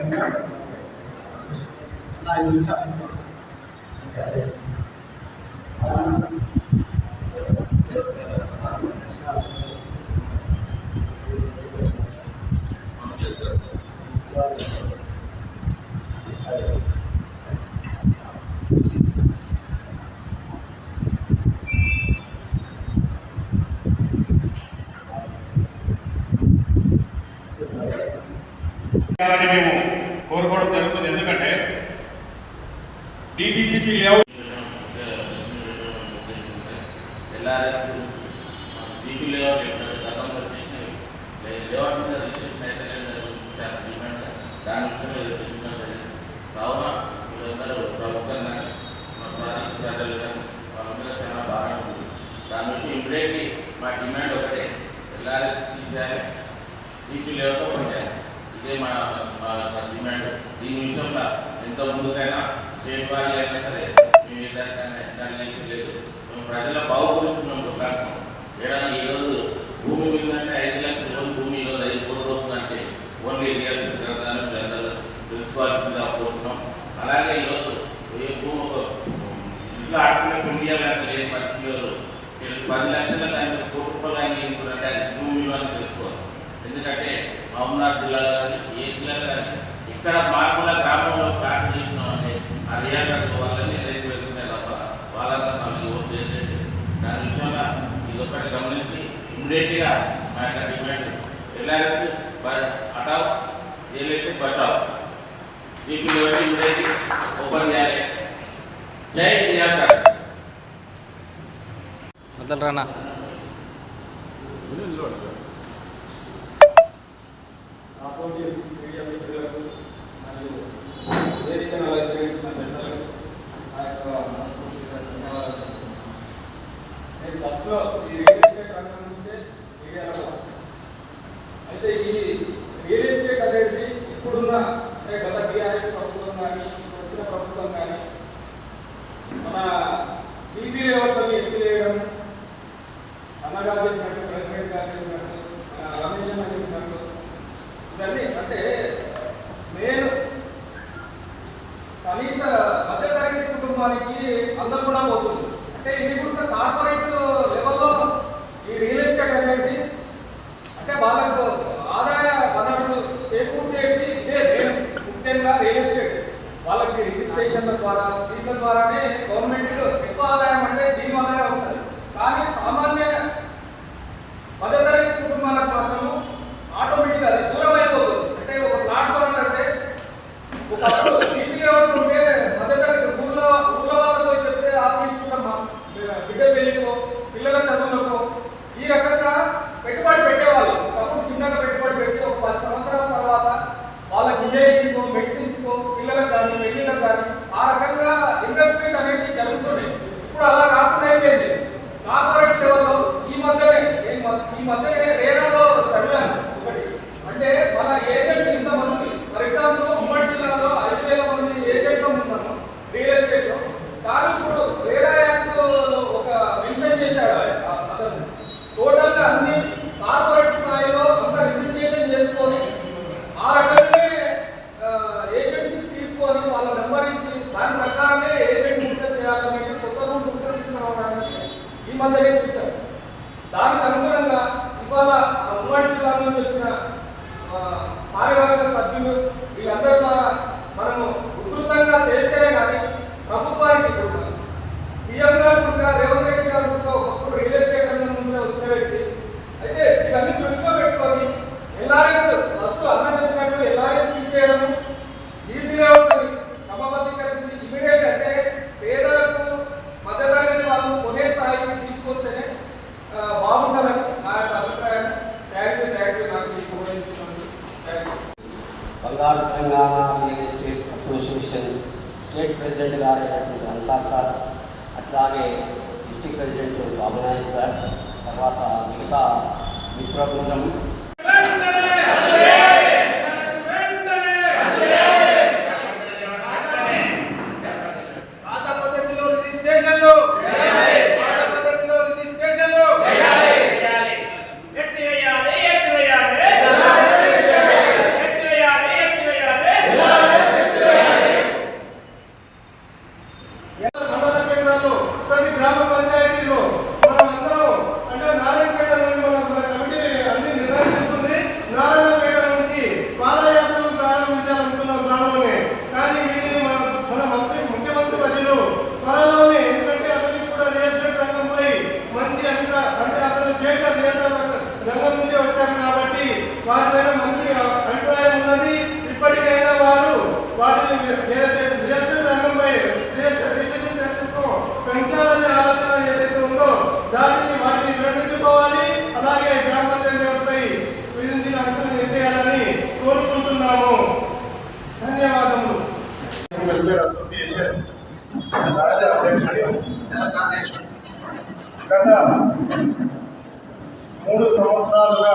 Thank you. మేము కోరుకోవడం జరుగుతుంది. ఎందుకంటే DTCP layout LRS BP layout గతంలో చేసినవి లేఅవుట్ మీద రిజిస్ట్రేషన్ అయితే డిమాండ్ దాని విషయంలో ఏదో డిమాండ్ కావున వీళ్ళందరూ మా ప్రజలు వాళ్ళ మీద చాలా బాగా ఉంది. దాని నుంచి మా డిమాండ్ ఒకటే. ఎల్ఆర్ఎస్ తీసేయాలి. డీపీ లేఅవుట్ ఒకటే. ఇదే మన డిమాండ్. దీని విషయంలో ఎంత ముందుకైనా స్టేట్ వారి అయినా సరే మేము ఎలాంటి లేదు. మేము ప్రజల బాగు గురించి మేము కొట్లాడుతున్నాం ఏడాది ఈరోజు భూమి ఉందంటే ఐదు లక్షల రోజు భూమి ఈరోజు ఐదు కోట్ల రోజులు అంటే ఓన్లీ రియల్ గ్రంథాలు అందరూ తెలుసుకోవాల్సిందిగా కోరుతున్నాం అలాగే ఈరోజు ఏ భూమి ఒక ఇంట్లో ఆడుకునే భూమి ఇవ్వాలంటే లేని పరిస్థితుల్లో పది లక్షల దానికి కోటి రూపాయలు అంగీకరించారంటే అది భూమి విలువని తెలుసుకోవాలి. ఎందుకంటే మహబూబ్నాథ్ జిల్లాలో కానీ ఏ జిల్లాలో కానీ ఇక్కడ మార్పుల గ్రామంలో ప్లాట్ చేసినామంటే ఆ రియాక్టర్ వాళ్ళని ఏదైతే వెళ్తున్నాయి తప్ప వాళ్ళంతా మనకి ఓటు చేయలేదు దాని విషయంలో ఇది ఒకటి గమనించి ఇమ్మీడియట్గా మా యొక్క డిమాండ్ ఎల్ఆర్ఎస్ హటావ్ రియల్ బచావ్. దీనికి ఇమ్మీడియట్లీ ఓపెన్ చేయాలి. జై రియాక్టర్. వదలరానా మీడియా మిత్రులకు మరియు వేదికను అలంకరించిన నా యొక్క మనస్ఫూర్తిగా ధన్యవాదాలు నేను ఫస్ట్లో ఈ రియల్ ఎస్టేట్ రంగం నుంచే మీడియాలో అయితే ఈ రియల్ ఎస్టేట్ అనేది ఇప్పుడున్న గత టీఆర్ఎస్ ప్రభుత్వం కానీ వచ్చిన ప్రభుత్వం కానీ మన జీబీ అన్నగారు చెప్పినట్టు ప్రెసిడెంట్ గారు చెప్పినట్టు రమేష్ అన్న ఇవన్నీ అంటే నేను కనీస మధ్యతరగతి కుటుంబానికి అందకుండా పోతుంది. అంటే ఇది కూడా కార్పొరేట్ లెవెల్లో ఈ రియల్ ఎస్టేట్ అనేది అంటే వాళ్ళకు ఆదాయ వనరులు చేకూర్చేది ఇదే నేను ముఖ్యంగా రియల్ ఎస్టేట్ వాళ్ళకి రిజిస్ట్రేషన్ల ద్వారా దీని ద్వారానే గవర్నమెంట్ ఎక్కువ ఆదాయం అంటే దీని వల్లనే వస్తుంది. కానీ సామాన్య నుంచి వచ్చిన పారివారిక సభ్యులు వీళ్ళందరి ద్వారా మనము ఉధృతంగా చేస్తేనే కానీ ప్రభుత్వానికి కూడా సీఎం గారు కూడా రేవంత్ రెడ్డి గారు కూడా ఒకప్పుడు రియల్ ఎస్టేట్ రంగం నుంచి వచ్చిన వ్యక్తి అయితే ఇవన్నీ దృష్టిలో పెట్టుకొని ఎల్ఆర్ఎస్ ఫస్ట్ అన్న చెప్పినట్టు ఎల్ఆర్ఎస్ తీసేయడం జీబీలో క్రమబద్ధీకరించి ఇమీడియట్ అంటే పేదలకు మధ్యతరగతి వాళ్ళు కొనే స్థాయికి తీసుకొస్తేనే ఆ, బాగుంటుందని నా యొక్క అభిప్రాయం థ్యాంక్ యూ థ్యాంక్ యూ నాకు ఈ సమయం ఇచ్చినందుకు థ్యాంక్ యూ బంగారు Telangana real estate association state president garu అయినటువంటి అన్సార్ సార్ అట్లాగే డిస్టిక్ ప్రెసిడెంట్ బాబునాయక్ సార్ తర్వాత మిగతా మిత్రబృందం పాత వెల్ఫేర్ అసోసియేషన్ రాష్ట్ర మూడు సంవత్సరాలుగా